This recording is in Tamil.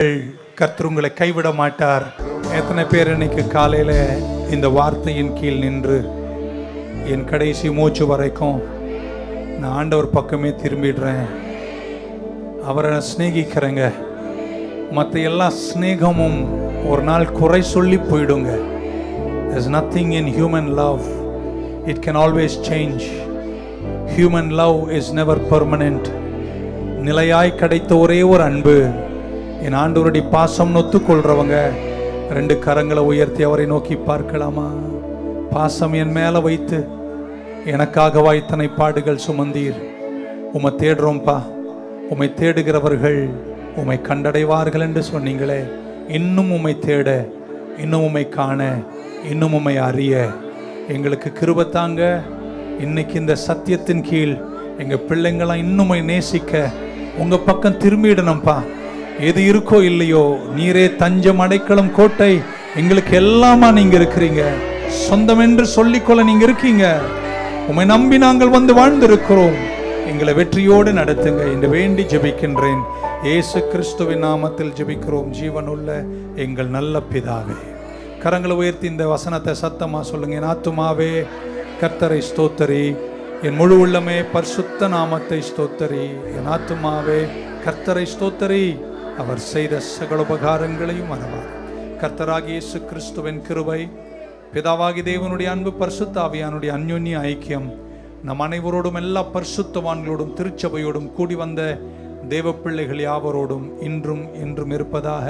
கர்த்தர் உங்களை கைவிட மாட்டார். எத்தனை பேர் இன்னைக்கு காலையில் இந்த வார்த்தையின் கீழ் நின்று என் கடைசி மூச்சு வரைக்கும் நான் ஆண்டவர் பக்கமே திரும்பிடுறேன். அவரை நான் சிநேகிக்கிறேங்க. மற்ற எல்லா சிநேகமும் ஒரு நாள் குறை சொல்லி போயிடுங்க. Is nothing in human love it can always change human love is never permanent நிலையாய் கிடைத்த ஒரே ஒரு அன்பு. என் ஆண்டவருடைய பாசம் ஒத்துக்கொள்றவங்க ரெண்டு கரங்களை உயர்த்தி அவரை நோக்கி பார்க்கலாமா? பாசம் என் மேல வைத்து எனக்காகவா இத்தனை பாடுகள் சுமந்தீர்? உம்மை தேடுறோம்ப்பா உம்மை தேடுகிறவர்கள் உம்மை கண்டடைவார்கள் என்று சொன்னீங்களே இன்னும் உம்மை தேட இன்னும் உம்மை காண இன்னும் உமை அறிய. எங்களுக்கு கிருபத்தாங்க இன்னைக்கு இந்த சத்தியத்தின் கீழ் எங்கள் பிள்ளைங்களாம் இன்னும் நேசிக்க உங்கள் பக்கம் திரும்பிடணும்ப்பா எது இருக்கோ இல்லையோ நீரே தஞ்சம் அடைக்கலம் கோட்டை எங்களுக்கு எல்லாமா நீங்க இருக்கிறீங்க. சொந்தம் என்று சொல்லிக்கொள்ள நீங்க இருக்கீங்க. உம்மை நம்பி நாங்கள் வந்து வாழ்ந்திருக்கிறோம். எங்களை வெற்றியோடு நடத்துங்க என்று வேண்டி ஜெபிக்கின்றேன். இயேசு கிறிஸ்துவின் நாமத்தில் ஜெபிக்கிறோம். ஜீவனுள்ள எங்கள் நல்ல பிதாவே. கரங்களை உயர்த்தி இந்த வசனத்தை சத்தமா சொல்லுங்க. என் ஆத்துமாவே கர்த்தரை ஸ்தோத்தரி. என் முழு உள்ளமே பரிசுத்த நாமத்தை ஸ்தோத்தரி. என் ஆத்துமாவே கர்த்தரை ஸ்தோத்தரி. அவர் செய்த சகல உபகாரங்களையும் மறவார் கர்த்தராகிய இயேசு கிறிஸ்துவின் கிருபை பிதாவாகி தேவனுடைய அன்பு பரிசுத்தாவியானுடைய அந்யோன்ய ஐக்கியம் நம் அனைவரோடும் எல்லா பரிசுத்தவான்களோடும் திருச்சபையோடும் கூடி வந்த தேவ பிள்ளைகள் யாவரோடும் இன்றும் என்றும் இருப்பதாக.